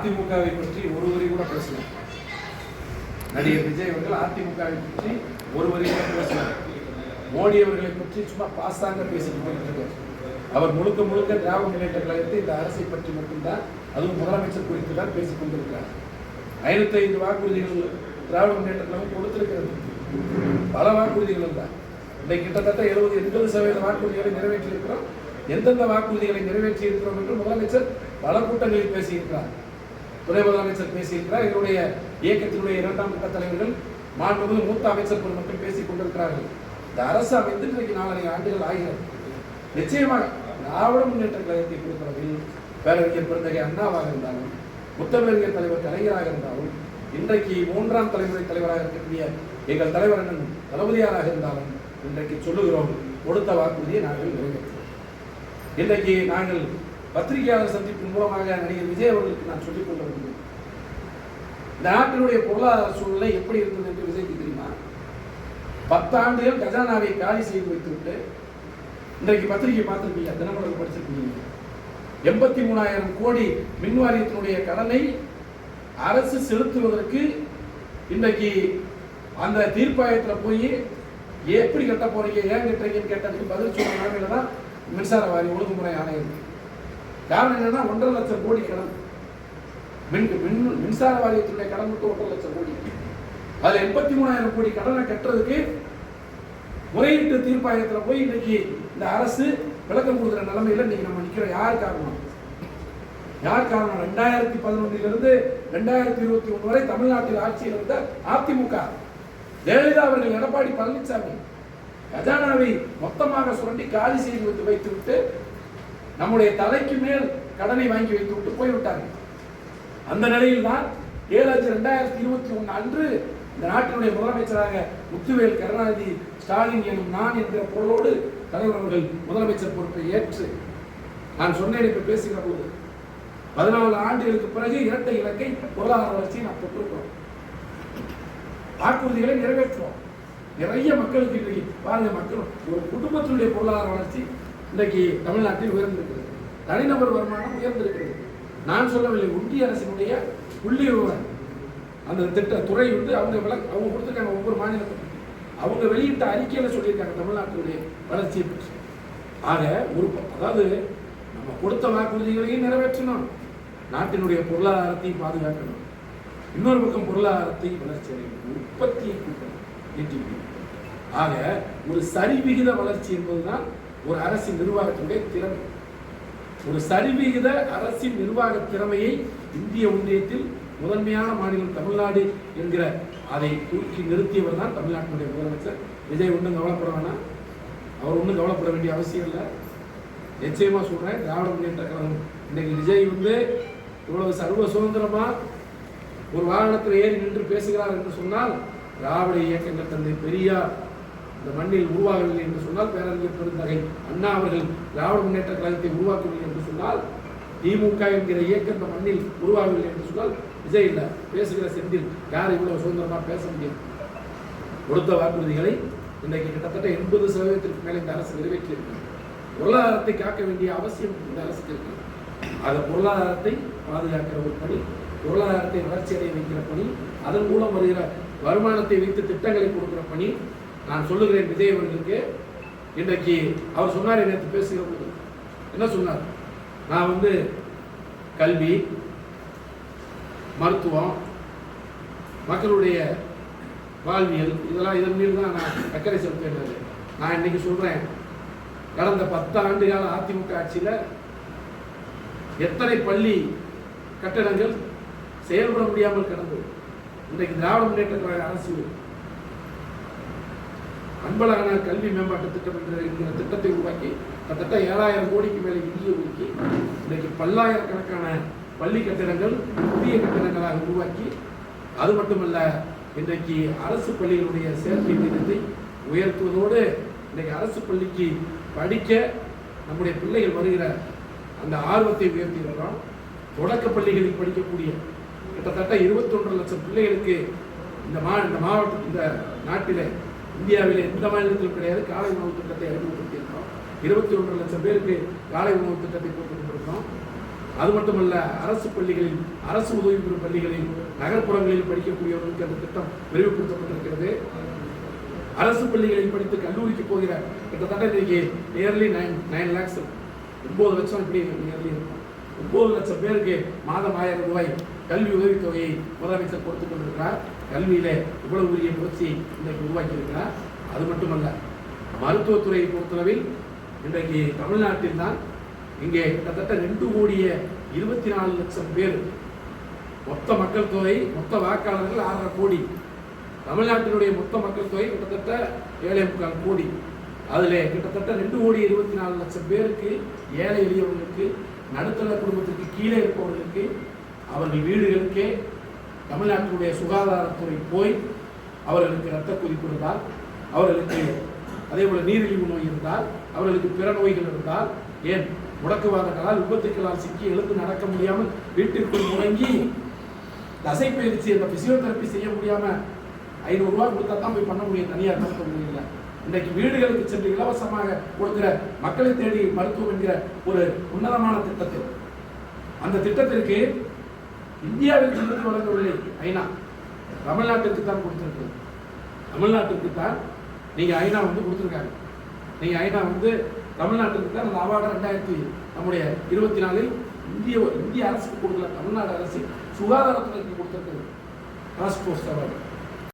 அதிமுகவை பற்றி ஒரு வரி கூட பேசல. நடிகர் விஜய் அவர்கள் அதிமுகவை பற்றி ஒரு வரி கூட பேசல. மோடி அவர்களை பற்றி சும்மா பாஸ்தாங்க பேசிட்டு போயிட்டு அவர் முழுக்க முழுக்க திராவிட முன்னேற்ற கழகத்தை இந்த அரசை பற்றி மட்டும்தான் அதுவும் முதலமைச்சர் குறித்து தான் பேசிக் கொண்டிருக்கிறார். ஐநூத்தி ஐந்து வாக்குறுதிகள் திராவிட முன்னேற்ற கழகம் கொடுத்திருக்கிறது. பல வாக்குறுதிகள் தான் இந்த கிட்டத்தட்ட எழுபது எண்பது சதவீத வாக்குறுதிகளை நிறைவேற்றியிருக்கிறோம். எந்தெந்த வாக்குறுதிகளை நிறைவேற்றி இருக்கிறோம் என்று முதலமைச்சர் பல கூட்டங்களில் பேசியிருக்கிறார். துணை முதலமைச்சர் பேசியிருக்கிறார். இதனுடைய இயக்கத்தினுடைய இரண்டாம் கட்ட தலைவர்கள் மாண்புமிகு மூத்த அமைச்சர் பெருமக்கள் பேசிக் கொண்டிருக்கிறார்கள். இந்த அரசு அமைந்து இன்றைக்கு நாலரை ஆண்டுகள் ஆகிறது. நிச்சயமாக திராவிட முன்னேற்ற கழகத்தை பொறுத்தளவில் பேரறிஞர் பெருந்தகை அண்ணாவாக இருந்தாலும் முத்தமிழறிஞர் தலைவர் கலைஞராக இருந்தாலும் இன்றைக்கு மூன்றாம் தலைமுறை தலைவராக இருக்கக்கூடிய எங்கள் தலைவர் அண்ணன் தளபதியாராக இருந்தாலும் இன்றைக்கு சொல்லுகிறோம் கொடுத்த வாக்குறுதியை நாங்கள் நிறைவேற்றுவோம் இன்றைக்கு நாங்கள் பத்திரிகையாளர் சந்திப்பின் மூலமாக நடிகர் விஜய் அவர்களுக்கு நான் சொல்லிக் கொண்டிருக்கிறேன். இந்த நாட்டினுடைய பொருளாதார சூழ்நிலை எப்படி இருந்தது என்று விஜய்க்கு தெரியுமா? பத்தாண்டுகள் கஜானாவை காலி செய்து வைத்துவிட்டு இன்றைக்கு பத்திரிகை பார்த்துருப்பீங்க தினமலர் படிச்சிருப்பீங்க. எண்பத்தி மூணாயிரம் கோடி மின் வாரியத்தினுடைய கடனை அரசு செலுத்துவதற்கு இன்றைக்கு அந்த தீர்ப்பாயத்தில் போய் எப்படி கட்ட போறீங்க? ஏன் கட்டுறீங்கன்னு கேட்டதுக்கு பதில் சொன்ன நிலைமையில தான் மின்சார வாரி ஒழுங்குமுறை ஆணையம். காரணம் என்னன்னா ஒன்றரை லட்சம் கோடி கடன். மின் மின் மின்சார வாரியத்துடைய கடன் மட்டும் ஒன்றரை லட்சம் கோடி. அதில் எண்பத்தி மூணாயிரம் கோடி கடனை கட்டுறதுக்கு முறையீட்டு தீர்ப்பாயத்தில் போய் இன்னைக்கு இந்த அரசு விளக்கம் கொடுக்குற நிலைமையில் இன்னைக்கு நம்ம நிற்கிறோம் யார் காரணம்? யார் காரணம்? ரெண்டாயிரத்தி பதினொன்றிலிருந்து ரெண்டாயிரத்தி இருபத்தி ஒன்று வரை தமிழ்நாட்டில் ஆட்சியில் இருந்த அதிமுக ஜெயலலிதா அவர்கள் எடப்பாடி பழனிசாமி கஜானாவை மொத்தமாக சுரண்டி காலி செய்து வைத்து வைத்துவிட்டு நம்முடைய தலைக்கு மேல் கடனை வாங்கி வைத்து விட்டு போய்விட்டாங்க அந்த நிலையில் தான் ஏழு லட்சம் ரெண்டாயிரத்தி இருபத்தி ஒன்று அன்று இந்த நாட்டினுடைய முதலமைச்சராக முத்துவேல் கருணாநிதி ஸ்டாலின் எனும் நான் என்கிற பொருளோடு தலைவர் அவர்கள் முதலமைச்சர் பொறுப்பை ஏற்று நான் சொன்னேன் இப்ப பேசுகிற போது. பதினாலு ஆண்டுகளுக்கு பிறகு இரட்டை இலக்கை பொருளாதார வளர்ச்சியை நாம் பெற்றிருக்கிறோம் வாக்குறுதிகளை நிறைவேற்றுவோம். நிறைய மக்களுக்கு இன்றைக்கு பாருங்க மக்கள் ஒரு குடும்பத்தினுடைய பொருளாதார வளர்ச்சி இன்றைக்கு தமிழ்நாட்டில் உயர்ந்திருக்கிறது. தனிநபர் வருமானம் உயர்ந்திருக்கிறது. நான் சொல்லவில்லை ஒன்றிய அரசினுடைய புள்ளி விவரம். அந்த திட்ட துறை வந்து அவங்க விளக்க அவங்க கொடுத்துருக்காங்க ஒவ்வொரு மாநிலத்துக்கும் அவங்க வெளியிட்ட அறிக்கையில் சொல்லியிருக்காங்க தமிழ்நாட்டினுடைய வளர்ச்சியை பற்றி. ஆக ஒரு அதாவது நம்ம கொடுத்த வாக்குறுதிகளையும் நிறைவேற்றணும். நாட்டினுடைய பொருளாதாரத்தையும் பாதுகாக்கணும். இன்னொரு பக்கம் பொருளாதாரத்தை வளர்ச்சி அடையணும். உற்பத்தியை கூட்டணும். ஆக ஒரு சரிவிகித வளர்ச்சி என்பதுதான் ஒரு அரசின் நிர்வாகத்தினுடைய திறமை. ஒரு சரிவிகித அரசின் நிர்வாக திறமையை இந்திய ஒன்றியத்தில் முதன்மையான மாநிலம் தமிழ்நாடு என்கிற அதை தூக்கி நிறுத்தியவர் தான் தமிழ்நாட்டினுடைய முதலமைச்சர். விஜய் ஒன்றும் கவலைப்பட வேணாம். அவர் ஒன்றும் கவலைப்பட வேண்டிய அவசியம் இல்லை. நிச்சயமாக சொல்கிறேன் திராவிட முன்னேற்ற கழகம். இன்றைக்கு விஜய் வந்து இவ்வளவு சர்வ சுதந்திரமாக ஒரு வாகனத்தில் ஏறி நின்று பேசுகிறார் என்று சொன்னால் திராவிட இயக்கங்கள் தந்தை பெரியார் இந்த மண்ணில் உருவாகவில்லை என்று சொன்னால் பேரறிஞர் பெருந்தகை அண்ணா அவர்கள் திராவிட முன்னேற்ற கழகத்தை உருவாக்கவில்லை என்று சொன்னால் திமுக என்கிற இயக்கம் இந்த மண்ணில் உருவாகவில்லை என்று சொன்னால் விஜய் இல்லை. பேசுகிற செந்தில். யார் இவ்வளவு சுதந்திரமாக பேச முடியும்? கொடுத்த வாக்குறுதிகளை இன்றைக்கு கிட்டத்தட்ட எண்பது சதவீதத்திற்கு மேலே இந்த அரசு நிறைவேற்றியிருக்கிறது. பொருளாதாரத்தை காக்க வேண்டிய அவசியம் இந்த அரசுக்கு இருக்கு. அந்த பொருளாதாரத்தை பாதுகாக்கிற ஒரு பணி பொருளாதாரத்தை வளர்ச்சி அடைய வைக்கிற பணி அதன் மூலம் வருகிற வருமானத்தை வைத்து திட்டங்களை கொடுக்கிற பணி நான் சொல்லுகிறேன் விஜய் அவர்களுக்கு. இன்றைக்கு அவர் சொன்னார் நேற்று பேசுகிற போது என்ன சொன்னார்? நான் வந்து கல்வி மருத்துவம் மக்களுடைய வாழ்வியல் இதெல்லாம் இதன் மீது தான் நான் அக்கறை செலுத்துகிறது நான் இன்னைக்கு சொல்கிறேன் கடந்த பத்து ஆண்டு கால அதிமுக ஆட்சியில் எத்தனை பள்ளி கட்டடங்கள் செயல்பட முடியாமல் கிடந்தது. இன்றைக்கு திராவிட முன்னேற்ற கழக அரசு அன்பழகனார் கல்வி மேம்பாட்டு திட்டம் என்ற என்கிற திட்டத்தை உருவாக்கி கிட்டத்தட்ட ஏழாயிரம் கோடிக்கு மேலே நிதியை ஒதுக்கி இன்றைக்கு பல்லாயிரக்கணக்கான பள்ளி கட்டிடங்கள் புதிய கட்டிடங்களாக உருவாக்கி அது மட்டுமல்ல இன்றைக்கு அரசு பள்ளிகளுடைய சேர்க்கை விகிதத்தை உயர்த்துவதோடு இன்றைக்கு அரசு பள்ளிக்கு படிக்க நம்முடைய பிள்ளைகள் வருகிற அந்த ஆர்வத்தை உயர்த்தி வருகிறோம் தொடக்க பள்ளிகளில் படிக்கக்கூடிய கிட்டத்தட்ட இருபத்தொன்று லட்சம் பிள்ளைகளுக்கு இந்த மா இந்த மாவட்ட இந்த நாட்டிலே இந்தியாவில் எந்த மாநிலத்திலும் கிடையாது. காலை உணவு திட்டத்தை அறிமுகப்படுத்தியிருக்கிறோம். இருபத்தி ஒன்று லட்சம் பேருக்கு காலை உணவு திட்டத்தை போட்டு அது மட்டுமல்ல அரசு பள்ளிகளில் அரசு உதவி பெறும் பள்ளிகளில் நகர்ப்புறங்களில் படிக்கக்கூடியவர்களுக்கு அந்த திட்டம் விரிவுபடுத்தப்பட்டிருக்கிறது. அரசு பள்ளிகளில் படித்து கல்லூரிக்கு போகிற கிட்டத்தட்ட இன்னைக்கு நியர்லி நைன் நைன் லேக்ஸ் ஒன்பது லட்சம் இப்படி நியர்லி இருக்கும். ஒன்பது லட்சம் பேருக்கு மாதம் ஆயிரம் ரூபாய் கல்வி உதவித்தொகையை முதலமைச்சர் கொடுத்து கொண்டிருக்கிறார். கல்வியிலே இவ்வளவு உரிய புரட்சி இன்றைக்கு உருவாக்கியிருக்கிறார். அது மட்டுமல்ல மருத்துவத்துறையை பொறுத்தளவில் இன்றைக்கு தமிழ்நாட்டில் தான் இங்கே கிட்டத்தட்ட ரெண்டு கோடிய இருபத்தி நாலு லட்சம் பேர் மொத்த மக்கள் தொகை மொத்த வாக்காளர்கள் ஆறரை கோடி. தமிழ்நாட்டினுடைய மொத்த மக்கள் தொகை கிட்டத்தட்ட ஏழை முக்கால் கோடி. அதில் கிட்டத்தட்ட ரெண்டு கோடி இருபத்தி நாலு லட்சம் பேருக்கு ஏழை எளியவர்களுக்கு நடுத்தர குடும்பத்திற்கு கீழே இருப்பவர்களுக்கு அவர்கள் வீடுகளுக்கே தமிழ்நாட்டினுடைய சுகாதாரத்துறை போய் அவர்களுக்கு இரத்த கொதிப்பு இருந்தால் அவர்களுக்கு அதே போல் நீரிழிவு நோய் இருந்தால் அவர்களுக்கு பிற நோய்கள் இருந்தால் ஏன்? முடக்குவாதங்களால் விபத்துக்களால் சிக்கி எழுந்து நடக்க முடியாமல் வீட்டிற்குள் முடங்கி தசைப்பயிற்சி அந்த பிசியோதெரப்பி செய்ய முடியாம ஐநூறுரூவா கொடுத்தா தான் போய் பண்ண முடியும் தனியார் மருத்துவமனையில் இன்றைக்கு வீடுகளுக்கு சென்று இலவசமாக கொடுக்கிற மக்களை தேடி மருத்துவம் என்கிற ஒரு உன்னதமான திட்டத்தில் அந்த திட்டத்திற்கு இந்தியாவில் இருந்து வழங்கவில்லை. ஐநா. தமிழ்நாட்டிற்கு தான் கொடுத்துருக்குது தமிழ்நாட்டிற்கு தான் நீங்கள் ஐநா வந்து கொடுத்துருக்காங்க. நீங்கள் ஐநா வந்து தமிழ்நாட்டுக்கு தான் அந்த அவார்டு ரெண்டாயிரத்தி நம்முடைய இருபத்தி நாலில் இந்திய இந்திய அரசுக்கு கொடுக்கல. தமிழ்நாடு அரசு சுகாதாரத்துறைக்கு கொடுத்துருக்குது டாஸ்க் ஃபோர்ஸ் அவார்டு.